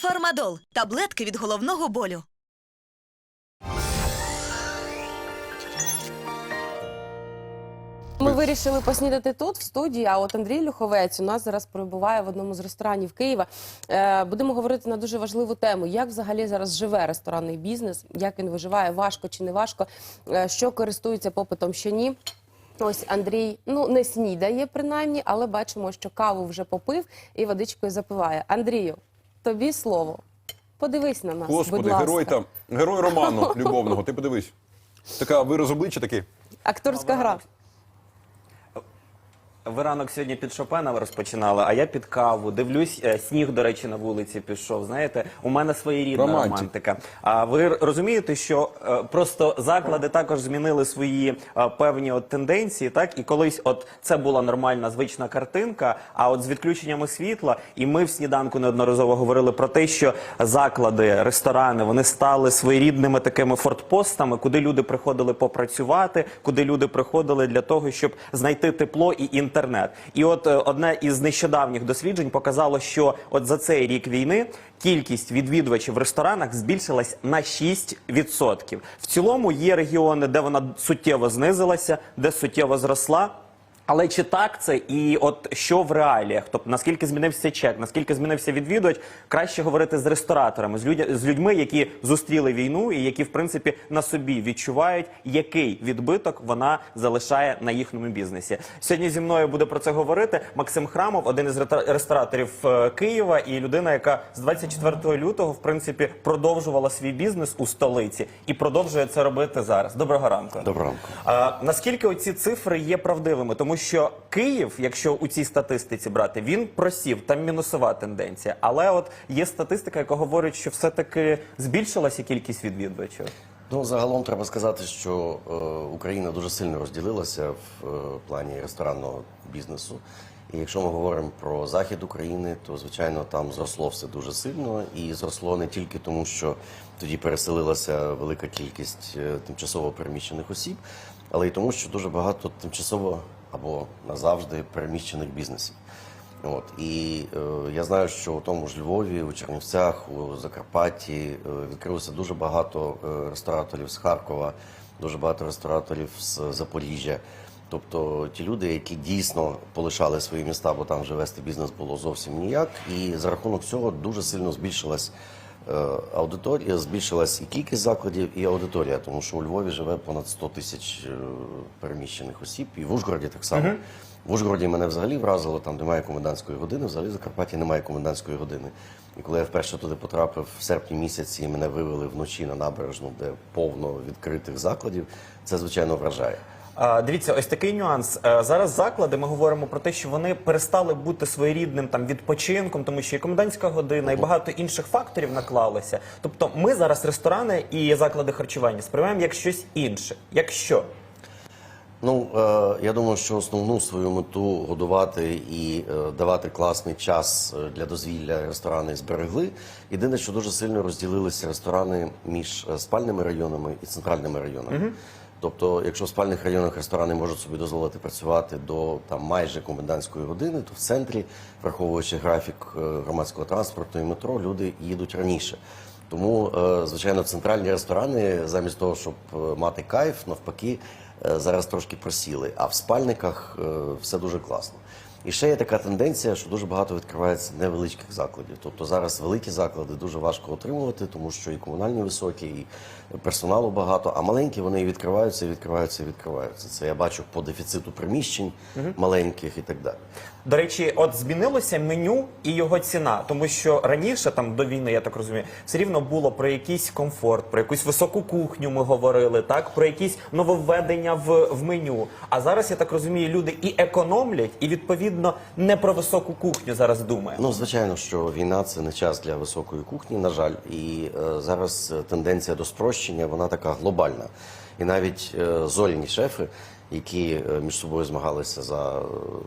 Фармадол таблетки від головного болю. Ми вирішили поснідати тут, в студії. А от Андрій Люховець у нас зараз перебуває в одному з ресторанів Києва. Е, будемо говорити на дуже важливу тему: як взагалі зараз живе ресторанний бізнес, як він виживає, важко чи не важко, е, що користується попитом, що ні. Ось Андрій, ну не снідає принаймні, але бачимо, що каву вже попив і водичкою запиває. Андрію, тобі слово. Подивись на нас. будь Господи, ласка. герой там, герой роману любовного. Ти подивись. Така вираз обличчя такий. Акторська гра. Ви ранок сьогодні під Шопена розпочинали, а я під каву. Дивлюсь, е, сніг, до речі, на вулиці пішов. Знаєте, у мене своєрідна Романтик. романтика. А ви розумієте, що е, просто заклади також змінили свої е, певні от тенденції, так і колись, от це була нормальна звична картинка. А от з відключеннями світла, і ми в сніданку неодноразово говорили про те, що заклади, ресторани вони стали своєрідними такими фортпостами, куди люди приходили попрацювати, куди люди приходили для того, щоб знайти тепло і інтернет. І от е, одне із нещодавніх досліджень показало, що от за цей рік війни кількість відвідувачів в ресторанах збільшилась на 6%. В цілому є регіони, де вона суттєво знизилася, де суттєво зросла. Але чи так це і от що в реаліях? Тобто наскільки змінився чек, наскільки змінився відвідувач, краще говорити з рестораторами, з людя з людьми, які зустріли війну і які в принципі на собі відчувають, який відбиток вона залишає на їхньому бізнесі. Сьогодні зі мною буде про це говорити Максим Храмов, один із рестораторів е, Києва, і людина, яка з 24 лютого в принципі продовжувала свій бізнес у столиці і продовжує це робити зараз. Доброго ранку. Доброго ранку. А, наскільки оці цифри є правдивими? Тому що Київ, якщо у цій статистиці брати, він просів, там мінусова тенденція. Але от є статистика, яка говорить, що все-таки збільшилася кількість відвідувачів. Ну, загалом треба сказати, що е, Україна дуже сильно розділилася в е, плані ресторанного бізнесу. І якщо ми говоримо про захід України, то звичайно там зросло все дуже сильно, і зросло не тільки тому, що тоді переселилася велика кількість е, тимчасово переміщених осіб, але й тому, що дуже багато тимчасово або назавжди переміщених бізнесів. От і е, я знаю, що у тому ж Львові, у Чернівцях, у Закарпатті е, відкрилося дуже багато е, рестораторів з Харкова, дуже багато рестораторів з Запоріжжя. Тобто ті люди, які дійсно полишали свої міста, бо там вже вести бізнес було зовсім ніяк. І за рахунок цього дуже сильно збільшилась аудиторія, збільшилась і кількість закладів, і аудиторія, тому що у Львові живе понад 100 тисяч е, переміщених осіб, і в Ужгороді так само. В Ужгороді мене взагалі вразило, там немає комендантської години, взагалі в Закарпатті немає комендантської години. І коли я вперше туди потрапив в серпні місяці, і мене вивели вночі на набережну, де повно відкритих закладів, це звичайно вражає. Дивіться, ось такий нюанс. Е, Зараз заклади ми говоримо про те, що вони перестали бути своєрідним там відпочинком, тому що і комендантська година, і багато інших факторів наклалося. Тобто, ми зараз ресторани і заклади харчування сприймаємо як щось інше. Якщо Ну е, я думаю, що основну свою мету годувати і е, давати класний час для дозвілля ресторани зберегли. Єдине, що дуже сильно розділилися ресторани між спальними районами і центральними районами. Тобто, якщо в спальних районах ресторани можуть собі дозволити працювати до там майже комендантської години, то в центрі, враховуючи графік е, громадського транспорту і метро, люди їдуть раніше. Тому, е, звичайно, центральні ресторани, замість того, щоб е, мати кайф, навпаки, зараз трошки просіли. А в спальниках все дуже класно. І ще є така тенденція, що дуже багато відкривається невеличких закладів. Тобто зараз великі заклади дуже важко отримувати, тому що і комунальні високі, і персоналу багато, а маленькі вони і відкриваються, і відкриваються, і відкриваються. Це я бачу по дефіциту приміщень маленьких і так далі. До речі, от змінилося меню і його ціна, тому що раніше, там до війни, я так розумію, все рівно було про якийсь комфорт, про якусь високу кухню. Ми говорили, так про якісь нововведення в, в меню. А зараз я так розумію, люди і економлять, і відповідно не про високу кухню зараз думає. Ну, звичайно, що війна це не час для високої кухні, на жаль, і е, зараз тенденція до спрощення вона така глобальна. І навіть е, зольні шефи, які е, між собою змагалися за е,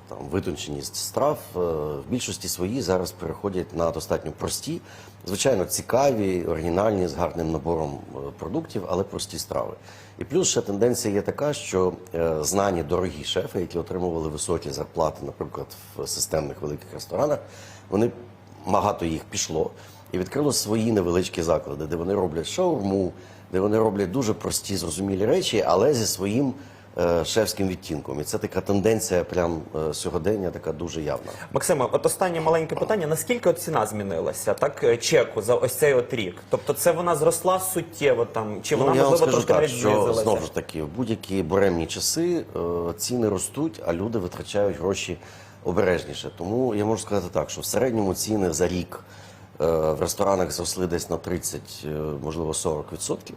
там витонченість страв, е, в більшості своїй зараз переходять на достатньо прості, звичайно, цікаві, оригінальні з гарним набором продуктів, але прості страви. І плюс ще тенденція є така, що знані дорогі шефи, які отримували високі зарплати, наприклад, в системних великих ресторанах, вони багато їх пішло. і відкрило свої невеличкі заклади, де вони роблять шаурму, де вони роблять дуже прості, зрозумілі речі, але зі своїм е, шефським відтінком. І це така тенденція, прям е, сьогодення, така дуже явна. Максиме, от останнє маленьке питання: наскільки от ціна змінилася, так е, чеку за ось цей от рік? Тобто, це вона зросла суттєво там, чи вона ну, я вам можливо скажу трошки так, навіть що знову ж таки в будь-які буремні часи ціни ростуть, а люди витрачають гроші обережніше. Тому я можу сказати так, що в середньому ціни за рік в ресторанах зросли десь на 30, е, можливо 40%.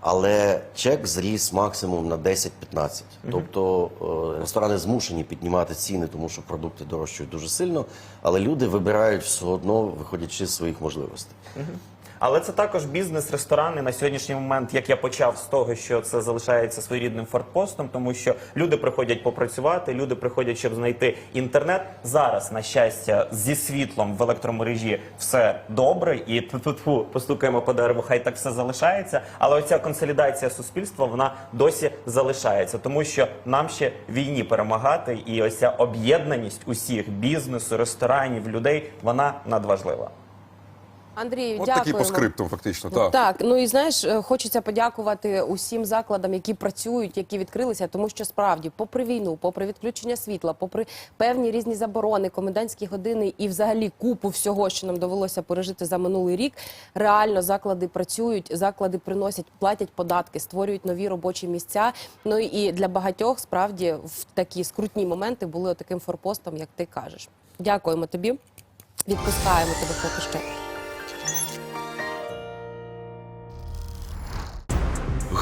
Але чек зріс максимум на 10-15. Тобто е, ресторани змушені піднімати ціни, тому що продукти дорожчають дуже сильно, але люди вибирають все одно, виходячи з своїх можливостей. Але це також бізнес, ресторани на сьогоднішній момент, як я почав з того, що це залишається своєрідним фортпостом, тому що люди приходять попрацювати, люди приходять, щоб знайти інтернет. Зараз, на щастя, зі світлом в електромережі все добре, і тфу-тфу, постукаємо по дереву, хай так все залишається. Але оця консолідація суспільства вона досі залишається, тому що нам ще війні перемагати, і ось ця об'єднаність усіх бізнесу, ресторанів, людей вона надважлива. Андрію, От дякуємо. по скриптум, фактично. Так. Так, ну і знаєш, е, хочеться подякувати усім закладам, які працюють, які відкрилися, тому що справді, попри війну, попри відключення світла, попри певні різні заборони, комендантські години і взагалі купу всього, що нам довелося пережити за минулий рік, реально заклади працюють, заклади приносять, платять податки, створюють нові робочі місця. Ну і для багатьох справді в такі скрутні моменти були таким форпостом, як ти кажеш. Дякуємо тобі. Відпускаємо тебе поки що.